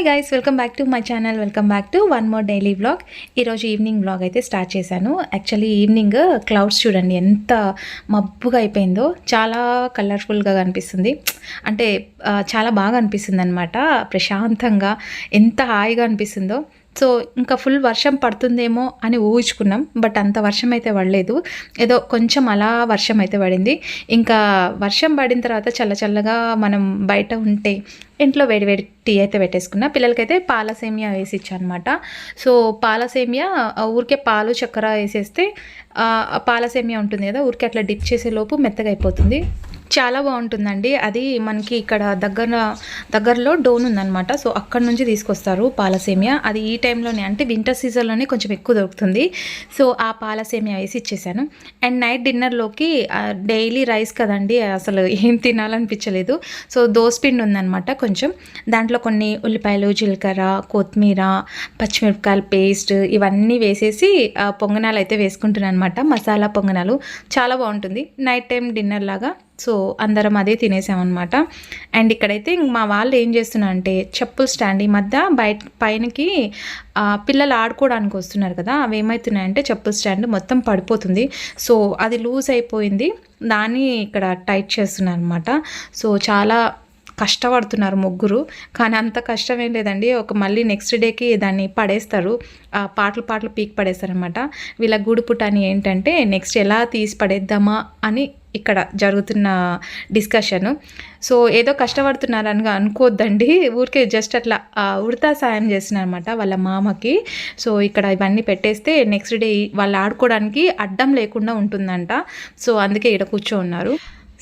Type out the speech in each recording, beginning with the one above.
Hi guys welcome back to my channel welcome back to one more daily vlog ఈరోజు evening vlog అయితే start చేశాను. Actually evening clouds చూడండి ఎంత మబ్బుగా అయిపోయిందో. చాలా కలర్ఫుల్గా కనిపిస్తుంది. అంటే uh, చాలా బాగా అనిపిస్తుంది అనమాట ప్రశాంతంగా ఎంత హాయిగా అనిపిస్తుందో. సో ఇంకా ఫుల్ వర్షం పడుతుందేమో అని ఊహించుకున్నాం బట్ అంత వర్షం అయితే పడలేదు. ఏదో కొంచెం అలా వర్షం అయితే పడింది. ఇంకా వర్షం పడిన తర్వాత చల్ల చల్లగా మనం బయట ఉంటే ఇంట్లో వేడి వేడి టీ అయితే పెట్టేసుకున్నా. పిల్లలకైతే పాలసేమియా వేసి ఇచ్చానమాట. సో పాలసేమియా ఊరికే పాలు చక్కెర వేసేస్తే పాలసేమియా ఉంటుంది కదా ఊరికే అట్లా డిప్ చేసే లోపు మెత్తగా అయిపోతుంది. చాలా బాగుంటుందండి. అది మనకి ఇక్కడ దగ్గర దగ్గరలో డోన్ ఉందన్నమాట. సో అక్కడ నుంచి తీసుకొస్తారు పాలసేమియా. అది ఈ టైంలోనే అంటే వింటర్ సీజన్లోనే కొంచెం ఎక్కువ దొరుకుతుంది. సో ఆ పాలసేమియా వేసి ఇచ్చేసాను. అండ్ నైట్ డిన్నర్లోకి డైలీ రైస్ కదండి అసలు ఏం తినాలనిపించలేదు. సో దోసపిండి ఉందన్నమాట కొంచెం. దాంట్లో కొన్ని ఉల్లిపాయలు జీలకర్ర కొత్తిమీర పచ్చిమిరపకాయల పేస్ట్ ఇవన్నీ వేసేసి పొంగనాలు అయితే వేసుకుంటున్నాను అనమాట మసాలా పొంగనాలు. చాలా బాగుంటుంది. నైట్ టైం డిన్నర్ లాగా. సో అందరం అదే తినేసామన్నమాట. అండ్ ఇక్కడైతే ఇంక మా వాళ్ళు ఏం చేస్తున్నారంటే చెప్పుల స్టాండ్ ఈ మధ్య బయట పైనకి పిల్లలు ఆడుకోవడానికి వస్తున్నారు కదా అవి ఏమవుతున్నాయంటే చెప్పుల స్టాండ్ మొత్తం పడిపోతుంది. సో అది లూజ్ అయిపోయింది. దాన్ని ఇక్కడ టైట్ చేస్తున్నారు అనమాట సో చాలా కష్టపడుతున్నారు ముగ్గురు. కానీ అంత కష్టం ఏం లేదండి. ఒక మళ్ళీ నెక్స్ట్ డేకి దాన్ని పడేస్తారు. పాటలు పాటలు పీక్ పడేస్తారనమాట వీళ్ళ గూడు పుటాని ఏంటంటే నెక్స్ట్ ఎలా తీసి పడేద్దామా అని ఇక్కడ జరుగుతున్న డిస్కషన్. సో ఏదో కష్టపడుతున్నారని అనుకోవద్దండి ఊరికే జస్ట్ అట్లా ఉడతా సాయం చేసిన అనమాట వాళ్ళ మామకి. సో ఇక్కడ ఇవన్నీ పెట్టేస్తే నెక్స్ట్ డే వాళ్ళు ఆడుకోవడానికి అడ్డం లేకుండా ఉంటుందంట. సో అందుకే ఇక్కడ కూర్చో ఉన్నారు.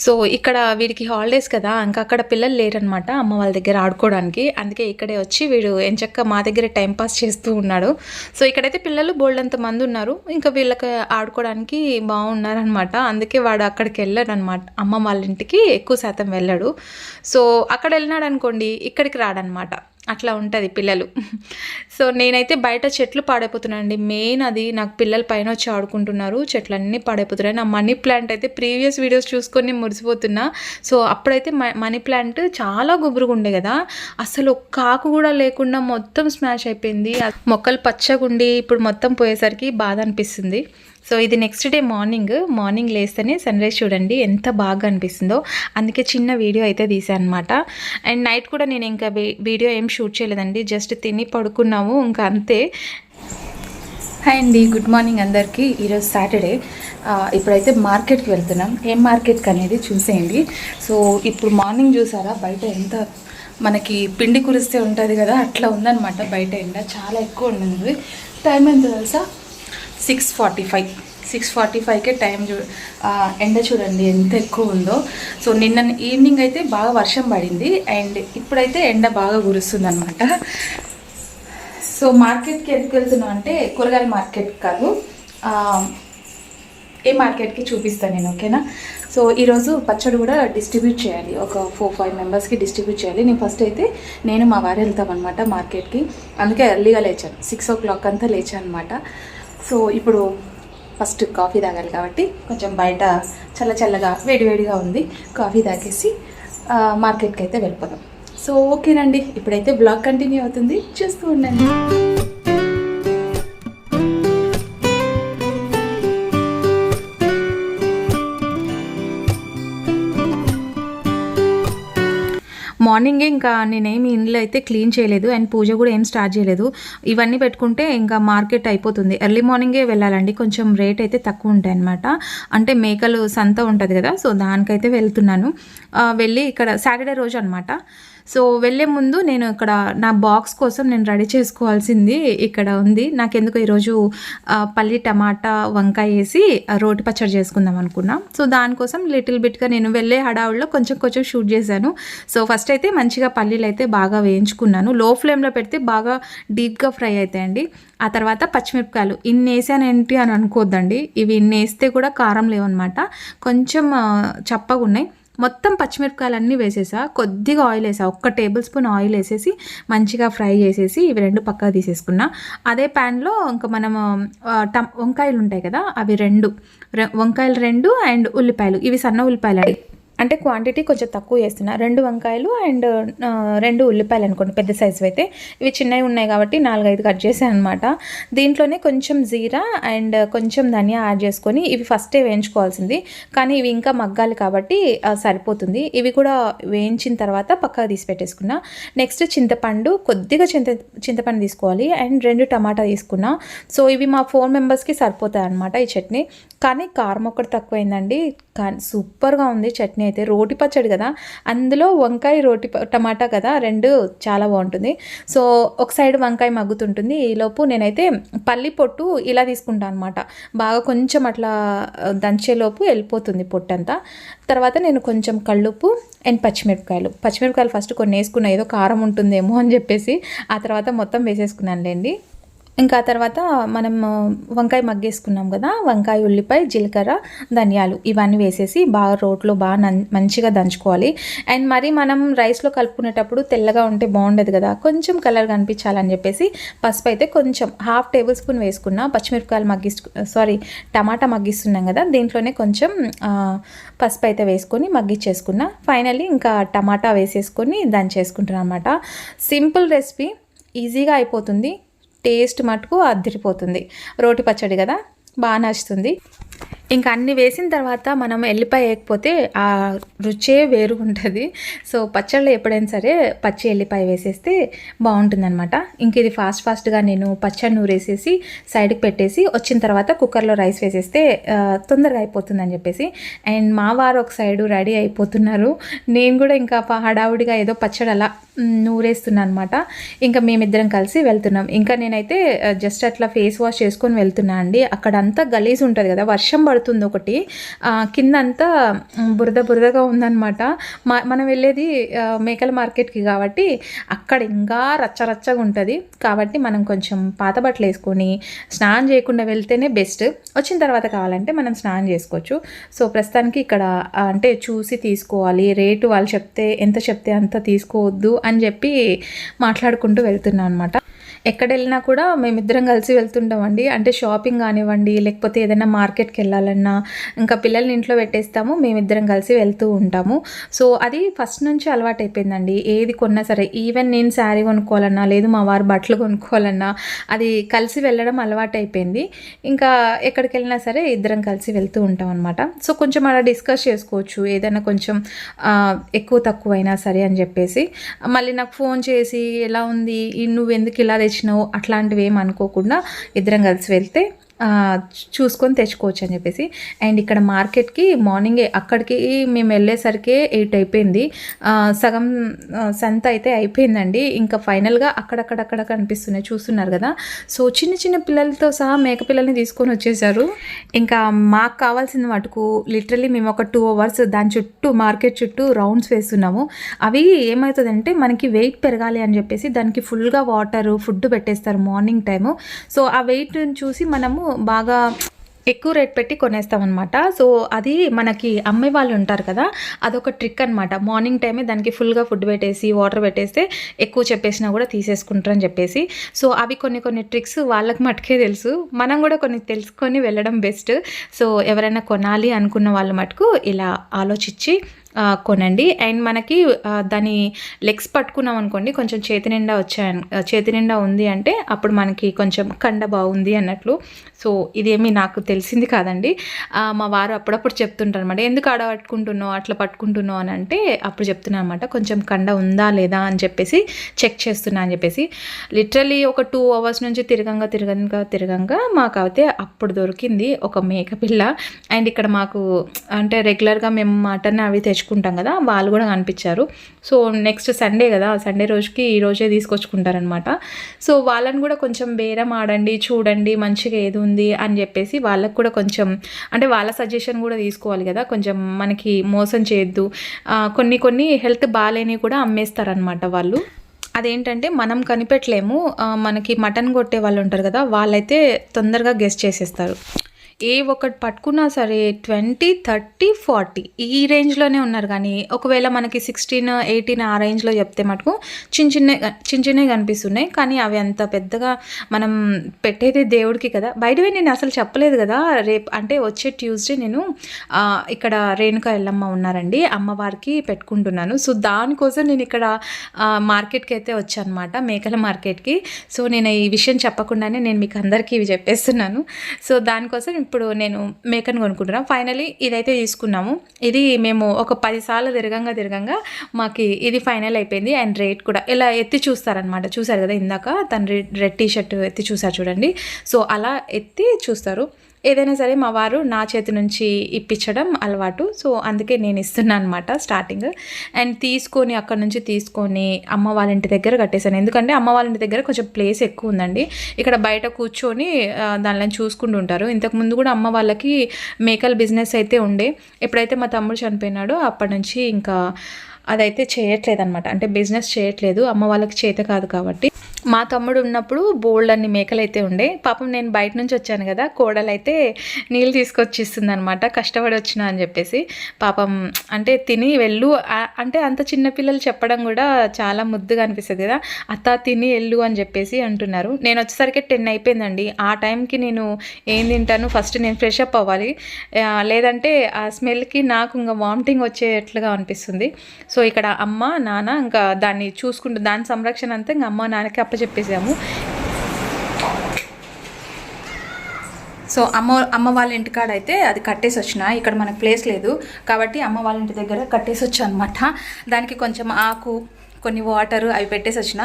సో ఇక్కడ వీడికి హాలిడేస్ కదా ఇంకా అక్కడ పిల్లలు లేరనమాట అమ్మ వాళ్ళ దగ్గర ఆడుకోవడానికి. అందుకే ఇక్కడే వచ్చి వీడు ఎంచక్క మా దగ్గర టైం పాస్ చేస్తూ ఉన్నాడు. సో ఇక్కడైతే పిల్లలు బోల్డంత మంది ఉన్నారు ఇంకా వీళ్ళకి ఆడుకోవడానికి బాగున్నారనమాట అందుకే వాడు అక్కడికి వెళ్ళాడు అనమాట అమ్మ వాళ్ళ ఇంటికి ఎక్కువ శాతం వెళ్ళాడు. సో అక్కడ వెళ్ళినాడు అనుకోండి ఇక్కడికి రాడనమాట అట్లా ఉంటుంది పిల్లలు. సో నేనైతే బయట చెట్లు పాడైపోతున్నానండి. మెయిన్ అది నాకు పిల్లలు పైన వచ్చి ఆడుకుంటున్నారు. చెట్లన్నీ పాడైపోతున్నాయి. నా మనీ ప్లాంట్ అయితే ప్రీవియస్ వీడియోస్ చూసుకొని మురిసిపోతున్నా. సో అప్పుడైతే మ- మనీ ప్లాంట్ చాలా గుబురుగా ఉండే కదా. అసలు ఒక్క ఆకు కూడా లేకుండా మొత్తం స్మాష్ అయిపోయింది. మొక్కలు పచ్చగుండి ఇప్పుడు మొత్తం పోయేసరికి బాధ అనిపిస్తుంది. సో ఇది నెక్స్ట్ డే మార్నింగ్ మార్నింగ్ లేస్తేనే సన్ రైజ్ చూడండి ఎంత బాగా అనిపిస్తుందో. అందుకే చిన్న వీడియో అయితే తీసాను అనమాట అండ్ నైట్ కూడా నేను ఇంకా వీడియో ఏం షూట్ చేయలేదండి జస్ట్ తిని పడుకున్నాము ఇంకా అంతే. హాయ్ అండి గుడ్ మార్నింగ్ అందరికీ. ఈరోజు సాటర్డే ఇప్పుడైతే మార్కెట్కి వెళ్తున్నాం. ఏం మార్కెట్కి అనేది చూసేయండి. సో ఇప్పుడు మార్నింగ్ చూసారా బయట ఎంత మనకి పిండి కురిస్తే ఉంటుంది కదా అట్లా ఉందన్నమాట బయట ఎండ. చాలా ఎక్కువ ఉండింది. టైం ఎంత తెలుసా? Six forty five six forty ఫైవ్కే time చూ ఎండ చూడండి ఎంత ఎక్కువ ఉందో. సో నిన్న ఈవినింగ్ అయితే బాగా వర్షం పడింది అండ్ ఇప్పుడైతే ఎండ బాగా కురుస్తుంది అనమాట సో మార్కెట్కి ఎందుకు వెళ్తున్నాం అంటే కూరగాయల మార్కెట్ కాదు. ఏ మార్కెట్కి చూపిస్తాను నేను ఓకేనా సో ఈరోజు పచ్చడి కూడా డిస్ట్రిబ్యూట్ చేయాలి. ఒక ఫోర్ ఫైవ్ మెంబర్స్కి డిస్ట్రిబ్యూట్ చేయాలి. నేను ఫస్ట్ అయితే నేను మా వారు వెళ్తాం అనమాట మార్కెట్కి అందుకే ఎర్లీగా లేచాను. సిక్స్ ఓ క్లాక్ అంతా లేచాను అనమాట సో ఇప్పుడు ఫస్ట్ కాఫీ తాగాలి కాబట్టి కొంచెం బయట చల్ల చల్లగా వేడివేడిగా ఉంది. కాఫీ తాగేసి మార్కెట్కి అయితే వెళ్ళిపోదాం. సో ఓకేనండి ఇప్పుడైతే బ్లాగ్ కంటిన్యూ అవుతుంది. చూస్తూ ఉండండి. మార్నింగే ఇంకా నేనేమి ఇంట్లో అయితే క్లీన్ చేయలేదు అండ్ పూజ కూడా ఏం స్టార్ట్ చేయలేదు. ఇవన్నీ పెట్టుకుంటే ఇంకా మార్కెట్ అయిపోతుంది. ఎర్లీ మార్నింగే వెళ్ళాలండి. కొంచెం రేట్ అయితే తక్కువ ఉంటాయి అనమాట అంటే మేకలు సంత ఉంటుంది కదా సో దానికైతే వెళ్తున్నాను. వెళ్ళి ఇక్కడ సాటర్డే రోజు అనమాట సో వెళ్ళే ముందు నేను ఇక్కడ నా బాక్స్ కోసం నేను రెడీ చేసుకోవాల్సింది ఇక్కడ ఉంది. నాకెందుకు ఈరోజు పల్లి టమాటా వంకాయ వేసి రోటి పచ్చడి చేసుకుందాం అనుకున్నా. సో దానికోసం లిటిల్ బిట్గా నేను వెళ్ళే హడావుల్లో కొంచెం కొంచెం షూట్ చేశాను. సో ఫస్ట్ అయితే మంచిగా పల్లీలు అయితే బాగా వేయించుకున్నాను. లో ఫ్లేమ్లో పెడితే బాగా డీప్గా ఫ్రై అవుతాయండి ఆ తర్వాత పచ్చిమిరపకాయలు. ఇన్ని వేసాను ఏంటి అని అనుకోవద్దండి ఇవి ఇన్ని వేస్తే కూడా కారం లేవన్నమాట కొంచెం చప్పగా ఉన్నాయి. మొత్తం పచ్చిమిరపకాయలన్నీ వేసేసా. కొద్దిగా ఆయిల్ వేసా. ఒక్క టేబుల్ స్పూన్ ఆయిల్ వేసేసి మంచిగా ఫ్రై చేసేసి ఇవి రెండు పక్కకు తీసేసుకున్నా. అదే ప్యాన్లో ఇంకా మనం టమ్ వంకాయలు ఉంటాయి కదా అవి రెండు. రె- వంకాయలు రెండు అండ్ ఉల్లిపాయలు. ఇవి సన్న ఉల్లిపాయలు అండి అంటే క్వాంటిటీ కొంచెం తక్కువ వేస్తున్నా రెండు వంకాయలు అండ్ రెండు ఉల్లిపాయలు అనుకోండి పెద్ద సైజు అయితే. ఇవి చిన్నవి ఉన్నాయి కాబట్టి నాలుగైదు కట్ చేసాను అనమాట దీంట్లోనే కొంచెం జీరా అండ్ కొంచెం ధనియా యాడ్ చేసుకొని ఇవి ఫస్టే వేయించుకోవాల్సింది. కానీ ఇవి ఇంకా మగ్గాలి కాబట్టి సరిపోతుంది. ఇవి కూడా వేయించిన తర్వాత పక్కగా తీసి పెట్టేసుకున్నా. నెక్స్ట్ చింతపండు కొద్దిగా చింత చింతపండు తీసుకోవాలి. అండ్ రెండు టమాటా తీసుకున్నా. సో ఇవి మా ఫోర్ మెంబర్స్కి సరిపోతాయి అనమాట ఈ చట్నీ. కానీ కారం ఒకటి తక్కువైందండి. కానీ సూపర్గా ఉంది చట్నీ అయితే. రోటి పచ్చడి కదా. అందులో వంకాయ రోటి టమాటా కదా రెండు చాలా బాగుంటుంది. సో ఒక సైడ్ వంకాయ మగ్గుతుంటుంది. ఈలోపు నేనైతే పల్లి పొట్టు ఇలా తీసుకుంటాను అనమాట బాగా కొంచెం అట్లా దంచేలోపు వెళ్ళిపోతుంది పొట్టు అంతా తర్వాత నేను కొంచెం కళ్ళుప్పు అండ్ పచ్చిమిరపకాయలు. పచ్చిమిరపకాయలు ఫస్ట్ కొన్ని వేసుకున్న ఏదో కారం ఉంటుందేమో అని చెప్పేసి ఆ తర్వాత మొత్తం వేసేసుకున్నానులేండి. ఇంకా తర్వాత మనం వంకాయ మగ్గేసుకున్నాం కదా వంకాయ ఉల్లిపాయ జీలకర్ర ధనియాలు ఇవన్నీ వేసేసి బాగా రోట్లో బాగా మంచిగా దంచుకోవాలి. అండ్ మరి మనం రైస్లో కలుపుకునేటప్పుడు తెల్లగా ఉంటే బాగుండదు కదా కొంచెం కలర్ కనిపించాలని చెప్పేసి పసుపు అయితే కొంచెం హాఫ్ టేబుల్ స్పూన్ వేసుకున్నా పచ్చిమిరపకాయలు మగ్గిస్తు సారీ టమాటా మగ్గిస్తున్నాం కదా దీంట్లోనే కొంచెం పసుపు అయితే వేసుకొని మగ్గిచ్చేసుకున్నా. ఫైనల్లీ ఇంకా టమాటా వేసేసుకొని దంచేసుకుంటున్నాను అనమాట సింపుల్ రెసిపీ ఈజీగా అయిపోతుంది. టేస్ట్ మటుకు అద్దరిపోతుంది. రోటి పచ్చడి కదా? బాగా నచ్చుతుంది. ఇంకా అన్ని వేసిన తర్వాత మనం ఎల్లిపాయ వేయకపోతే ఆ రుచే వేరు ఉంటుంది. సో పచ్చళ్ళు ఎప్పుడైనా సరే పచ్చి ఎల్లిపాయ వేసేస్తే బాగుంటుందన్నమాట. ఇంక ఇది ఫాస్ట్ ఫాస్ట్గా నేను పచ్చడి నూరేసేసి సైడ్కి పెట్టేసి వచ్చిన తర్వాత కుక్కర్లో రైస్ వేసేస్తే తొందరగా అయిపోతుందని చెప్పేసి. అండ్ మా వారు ఒక సైడు రెడీ అయిపోతున్నారు. నేను కూడా ఇంకా ప- హడావుడిగా ఏదో పచ్చడి అలా నూరేస్తున్నా నూరేస్తున్నాను అనమాట ఇంకా మేమిద్దరం కలిసి వెళ్తున్నాం. ఇంకా నేనైతే జస్ట్ అట్లా ఫేస్ వాష్ చేసుకొని వెళ్తున్నా అండి. అక్కడంతా గలీజ్ ఉంటుంది కదా వర్షం పడుతుంది ఒకటి. కిందంతా కింద అంతా బురద బురదగా ఉందన్నమాట. మా మనం వెళ్ళేది మేకల మార్కెట్కి కాబట్టి అక్కడ ఇంకా రచ్చ రచ్చగా ఉంటుంది. కాబట్టి మనం కొంచెం పాత బట్టలు వేసుకొని స్నానం చేయకుండా వెళ్తేనే బెస్ట్. వచ్చిన తర్వాత కావాలంటే మనం స్నానం చేసుకోవచ్చు. సో ప్రస్తుతానికి ఇక్కడ అంటే చూసి తీసుకోవాలి. రేటు వాళ్ళు చెప్తే ఎంత చెప్తే అంత తీసుకోవద్దు అని చెప్పి మాట్లాడుకుంటూ వెళ్తున్నాం అనమాట ఎక్కడ వెళ్ళినా కూడా మేమిద్దరం కలిసి వెళ్తుంటామండి. అంటే షాపింగ్ కానివ్వండి లేకపోతే ఏదైనా మార్కెట్కి వెళ్ళాలన్నా ఇంకా పిల్లల్ని ఇంట్లో పెట్టేస్తాము మేమిద్దరం కలిసి వెళ్తూ ఉంటాము. సో అది ఫస్ట్ నుంచి అలవాటు అయిపోయిందండి ఏది కొన్నా సరే ఈవెన్ నేను శారీ కొనుక్కోవాలన్నా లేదు మా వారు బట్టలు కొనుక్కోవాలన్నా అది కలిసి వెళ్ళడం అలవాటు అయిపోయింది ఇంకా ఎక్కడికి వెళ్ళినా సరే ఇద్దరం కలిసి వెళ్తూ ఉంటాం అనమాట సో కొంచెం అలా డిస్కస్ చేసుకోవచ్చు. ఏదైనా కొంచెం ఎక్కువ తక్కువైనా సరే అని చెప్పేసి. మళ్ళీ నాకు ఫోన్ చేసి ఎలా ఉంది? ఈ నువ్వు ఎందుకు ఇలా ఇచ్చినావు అట్లాంటివి ఏం అనుకోకుండా ఇద్దరం కలిసి వెళ్తే చూసుకొని తెచ్చుకోవచ్చు అని చెప్పేసి. అండ్ ఇక్కడ మార్కెట్కి మార్నింగే అక్కడికి మేము వెళ్ళేసరికి ఎయిట్ అయిపోయింది. సగం సంత అయితే అయిపోయిందండి. ఇంకా ఫైనల్గా అక్కడక్కడక్కడ కనిపిస్తున్నాయి చూస్తున్నారు కదా. సో చిన్న చిన్న పిల్లలతో సహా మేకపిల్లల్ని తీసుకొని వచ్చేసారు. ఇంకా మాకు కావాల్సిన మటుకు లిటరలీ మేము ఒక టూ అవర్స్ దాని చుట్టూ మార్కెట్ చుట్టూ రౌండ్స్ వేస్తున్నాము. అవి ఏమవుతుందంటే మనకి వెయిట్ పెరగాలి అని చెప్పేసి దానికి ఫుల్గా వాటర్ ఫుడ్ పెట్టేస్తారు మార్నింగ్ టైము. సో ఆ వెయిట్ చూసి మనము బాగా ఎక్కువ రేట్ పెట్టి కొనేస్తాం అనమాట సో అది మనకి అమ్మే వాళ్ళు ఉంటారు కదా అదొక ట్రిక్ అనమాట మార్నింగ్ టైమే దానికి ఫుల్గా ఫుడ్ పెట్టేసి వాటర్ పెట్టేస్తే ఎక్కువ చెప్పేసినా కూడా తీసేసుకుంటారని చెప్పేసి. సో అవి కొన్ని కొన్ని ట్రిక్స్ వాళ్ళకి మటుకే తెలుసు. మనం కూడా కొన్ని తెలుసుకొని వెళ్ళడం బెస్ట్. సో ఎవరైనా కొనాలి అనుకున్న వాళ్ళు మటుకు ఇలా ఆలోచించి కొనండి. అండ్ మనకి దాని లెగ్స్ పట్టుకున్నాం అనుకోండి కొంచెం చేతి నిండా వచ్చాయి చేతి నిండా ఉంది అంటే అప్పుడు మనకి కొంచెం కండ బాగుంది అన్నట్లు. సో ఇదేమి నాకు తెలిసింది కాదండి. మా వారు అప్పుడప్పుడు చెప్తుంటారు అనమాట ఎందుకు ఆడ పట్టుకుంటున్నావు అట్లా పట్టుకుంటున్నావు అని అంటే అప్పుడు చెప్తున్నా అనమాట కొంచెం కండ ఉందా లేదా అని చెప్పేసి చెక్ చేస్తున్నా అని చెప్పేసి. లిటరలీ ఒక టూ అవర్స్ నుంచి తిరగంగా తిరగంగా తిరగంగా మాకైతే అప్పుడు దొరికింది ఒక మేకపిల్ల. అండ్ ఇక్కడ మాకు అంటే రెగ్యులర్గా మేము మటన్ అవి తెచ్చుకుంటాం కదా వాళ్ళు కూడా కనిపించారు. సో నెక్స్ట్ సండే కదా సండే రోజుకి ఈ రోజే తీసుకొచ్చుకుంటారనమాట సో వాళ్ళని కూడా కొంచెం బేరం ఆడండి చూడండి మంచిగా ఏది ఉంది అని చెప్పేసి వాళ్ళకు కూడా కొంచెం అంటే వాళ్ళ సజెషన్ కూడా తీసుకోవాలి కదా కొంచెం మనకి మోసం చేయొద్దు. కొన్ని కొన్ని హెల్త్ బాగాలేని కూడా అమ్మేస్తారనమాట వాళ్ళు. అదేంటంటే మనం కనిపెట్టలేము మనకి మటన్ కొట్టే వాళ్ళు ఉంటారు కదా వాళ్ళైతే తొందరగా గెస్ట్ చేసేస్తారు. ఏ ఒక్కటి పట్టుకున్నా సరే ట్వంటీ థర్టీ ఫార్టీ ఈ రేంజ్లోనే ఉన్నారు. కానీ ఒకవేళ మనకి సిక్స్టీన్ ఎయిటీన్ ఆ రేంజ్లో చెప్తే మటుకు చిన్న చిన్న చిన్న చిన్నవి కనిపిస్తున్నాయి. కానీ అవి అంత పెద్దగా మనం పెట్టేది దేవుడికి కదా. బయటవే నేను అసలు చెప్పలేదు కదా. రేపు అంటే వచ్చే ట్యూస్డే నేను ఇక్కడ రేణుకా ఎల్లమ్మ ఉన్నారండి. అమ్మవారికి పెట్టుకుంటున్నాను. సో దానికోసం నేను ఇక్కడ మార్కెట్కి అయితే వచ్చానమాట మేకల మార్కెట్కి. సో నేను ఈ విషయం చెప్పకుండానే నేను మీకు అందరికీ ఇవి చెప్పేస్తున్నాను. సో దానికోసం ఇప్పుడు నేను మేకను కొనుక్కుంటున్నాను ఫైనలీ ఇదైతే తీసుకున్నాము. ఇది మేము ఒక పదిసార్లు తిరగంగా తిరగంగా మాకు ఇది ఫైనల్ అయిపోయింది. అండ్ రేట్ కూడా ఇలా ఎత్తి చూస్తారనమాట చూసారు కదా ఇందాక? తన రెడ్ రెడ్ టీ షర్ట్ ఎత్తి చూసారు చూడండి. సో అలా ఎత్తి చూస్తారు. ఏదైనా సరే మా వారు నా చేతి నుంచి ఇప్పించడం అలవాటు. సో అందుకే నేను ఇస్తున్నాను అనమాట స్టార్టింగ్. అండ్ తీసుకొని అక్కడ నుంచి తీసుకొని అమ్మ వాళ్ళ ఇంటి దగ్గర కట్టేశాను. ఎందుకంటే అమ్మ వాళ్ళ ఇంటి దగ్గర కొంచెం ప్లేస్ ఎక్కువ ఉందండి. ఇక్కడ బయట కూర్చొని దానిలో దానిని చూసుకుంటూ ఉంటారు. ఇంతకు ముందు కూడా అమ్మ వాళ్ళకి మేకల బిజినెస్ అయితే ఉండే. ఎప్పుడైతే మా తమ్ముడు చనిపోయినాడో అప్పటి నుంచి ఇంకా అదైతే చేయట్లేదు అనమాట అంటే బిజినెస్ చేయట్లేదు. అమ్మ వాళ్ళకి చేత కాదు కాబట్టి. మా తమ్ముడు ఉన్నప్పుడు బోల్డ్ అన్ని మేకలు అయితే ఉండే. పాపం నేను బయట నుంచి వచ్చాను కదా కోడలు అయితే నీళ్ళు తీసుకొచ్చి ఇస్తుంది అనమాట కష్టపడి వచ్చిన అని చెప్పేసి. పాపం అంటే తిని వెళ్ళు. అంటే అంత చిన్నపిల్లలు చెప్పడం కూడా చాలా ముద్దుగా అనిపిస్తుంది కదా. అత్త తిని వెళ్ళు అని చెప్పేసి అంటున్నారు. నేను వచ్చేసరికి టెన్ అయిపోయిందండి. ఆ టైంకి నేను ఏం తింటాను? ఫస్ట్ నేను ఫ్రెష్ అప్ అవ్వాలి. లేదంటే ఆ స్మెల్కి నాకు ఇంకా వామిటింగ్ వచ్చేట్లుగా అనిపిస్తుంది. సో సో ఇక్కడ అమ్మ నాన్న ఇంకా దాన్ని చూసుకుంటూ దాని సంరక్షణ అంతా ఇంకా అమ్మ నాన్నకి అప్పచెప్పేసాము. సో అమ్మ అమ్మ వాళ్ళ ఇంటికాడ అయితే అది కట్టేసి వచ్చిన. ఇక్కడ మనకు ప్లేస్ లేదు. కాబట్టి అమ్మ వాళ్ళ ఇంటి దగ్గర కట్టేసి వచ్చా అనమాట దానికి కొంచెం ఆకు కొన్ని వాటర్ అవి పెట్టేసి వచ్చిన.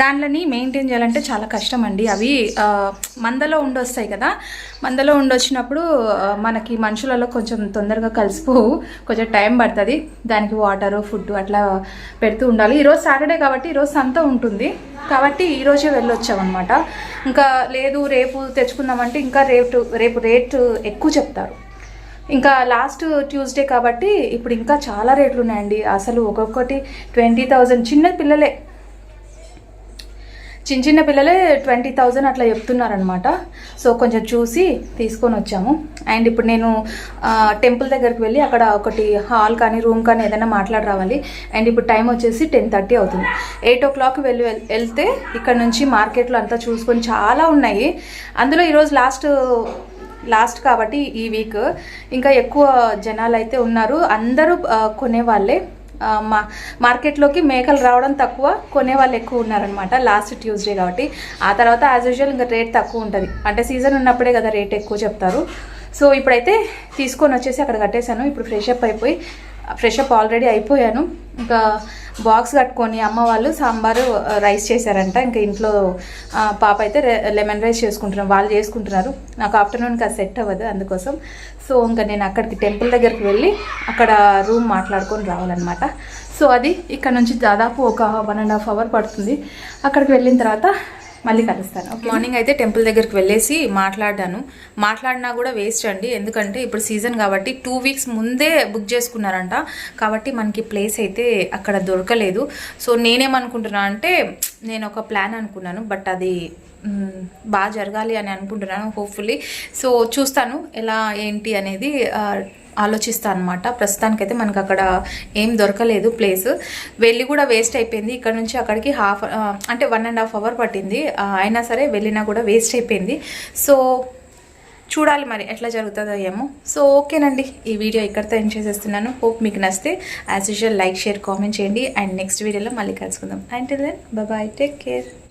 దానిలని మెయింటైన్ చేయాలంటే చాలా కష్టం అండి అవి మందలో ఉండొస్తాయి కదా. మందలో ఉండొచ్చినప్పుడు మనకి మనుషులలో కొంచెం తొందరగా కలిసిపోవు కొంచెం టైం పడుతుంది. దానికి వాటరు ఫుడ్ అట్లా పెడుతూ ఉండాలి. ఈరోజు సాటర్డే కాబట్టి ఈరోజు సంత ఉంటుంది. కాబట్టి ఈరోజే వెళ్ళొచ్చామన్నమాట. ఇంకా లేదు రేపు తెచ్చుకుందామంటే ఇంకా రేటు రేపు రేటు ఎక్కువ చెప్తారు. ఇంకా లాస్ట్ ట్యూస్డే కాబట్టి ఇప్పుడు ఇంకా చాలా రేట్లు ఉన్నాయండి అసలు ఒక్కొక్కటి ట్వంటీ థౌజండ్ చిన్న పిల్లలే. చిన్న చిన్న పిల్లలే ట్వంటీ థౌజండ్ అట్లా చెప్తున్నారనమాట సో కొంచెం చూసి తీసుకొని వచ్చాము. అండ్ ఇప్పుడు నేను టెంపుల్ దగ్గరికి వెళ్ళి అక్కడ ఒకటి హాల్ కానీ రూమ్ కానీ ఏదైనా మాట్లాడి రావాలి. అండ్ ఇప్పుడు టైం వచ్చేసి టెన్ థర్టీ అవుతుంది. ఎయిట్ ఓ క్లాక్ వెళ్ళి వెళ్తే ఇక్కడ నుంచి మార్కెట్లో అంతా చూసుకొని చాలా ఉన్నాయి. అందులో ఈరోజు లాస్ట్ లాస్ట్ కాబట్టి ఈ వీక్. ఇంకా ఎక్కువ జనాలు అయితే ఉన్నారు. అందరూ కొనేవాళ్ళే. మా మార్కెట్లోకి మేకలు రావడం తక్కువ కొనే వాళ్ళు ఎక్కువ ఉన్నారనమాట లాస్ట్ ట్యూస్డే కాబట్టి. ఆ తర్వాత యాజ్ యూజువల్ ఇంకా రేట్ తక్కువ ఉంటుంది. అంటే సీజన్ ఉన్నప్పుడే కదా రేట్ ఎక్కువ చెప్తారు. సో ఇప్పుడైతే తీసుకొని వచ్చేసి అక్కడ కట్టేశాను. ఇప్పుడు ఫ్రెష్ అప్ అయిపోయి ఫ్రెష్ అప్ ఆల్రెడీ అయిపోయాను. ఇంకా బాక్స్ కట్టుకొని అమ్మ వాళ్ళు సాంబారు రైస్ చేశారంట. ఇంకా ఇంట్లో పాప అయితే లెమన్ రైస్ చేసుకుంటున్నారు. వాళ్ళు చేసుకుంటున్నారు. నాకు ఆఫ్టర్నూన్కి అది సెట్ అవ్వదు అందుకోసం. సో ఇంకా నేను అక్కడికి టెంపుల్ దగ్గరికి వెళ్ళి అక్కడ రూమ్ మాట్లాడుకొని రావాలన్నమాట. సో అది ఇక్కడ నుంచి దాదాపు ఒక వన్ అండ్ హాఫ్ అవర్ పడుతుంది. అక్కడికి వెళ్ళిన తర్వాత మళ్ళీ కలుస్తాను మార్నింగ్ అయితే టెంపుల్ దగ్గరికి వెళ్ళేసి మాట్లాడాను. మాట్లాడినా కూడా వేస్ట్ అండి. ఎందుకంటే ఇప్పుడు సీజన్ కాబట్టి టూ వీక్స్ ముందే బుక్ చేసుకున్నారంట. కాబట్టి మనకి ప్లేస్ అయితే అక్కడ దొరకలేదు. సో నేనేమనుకుంటున్నా అంటే నేను ఒక ప్లాన్ అనుకున్నాను. బట్ అది బాగా జరగాలి అని అనుకుంటున్నాను హోప్ఫుల్లీ సో చూస్తాను ఎలా ఏంటి అనేది ఆలోచిస్తాను అనమాట ప్రస్తుతానికైతే మనకు అక్కడ ఏం దొరకలేదు ప్లేస్ వెళ్ళి కూడా వేస్ట్ అయిపోయింది. ఇక్కడ నుంచి అక్కడికి హాఫ్ అంటే వన్ అండ్ హాఫ్ అవర్ పట్టింది. అయినా సరే వెళ్ళినా కూడా వేస్ట్ అయిపోయింది. సో చూడాలి మరి ఎట్లా జరుగుతుందో ఏమో. సో ఓకేనండి. ఈ వీడియో ఇక్కడితో ఏం చేసేస్తున్నాను. హోప్ మీకు నచ్చితే as usual like share comment చేయండి. అండ్ నెక్స్ట్ వీడియోలో మళ్ళీ కలుసుకుందాం. And then bye take care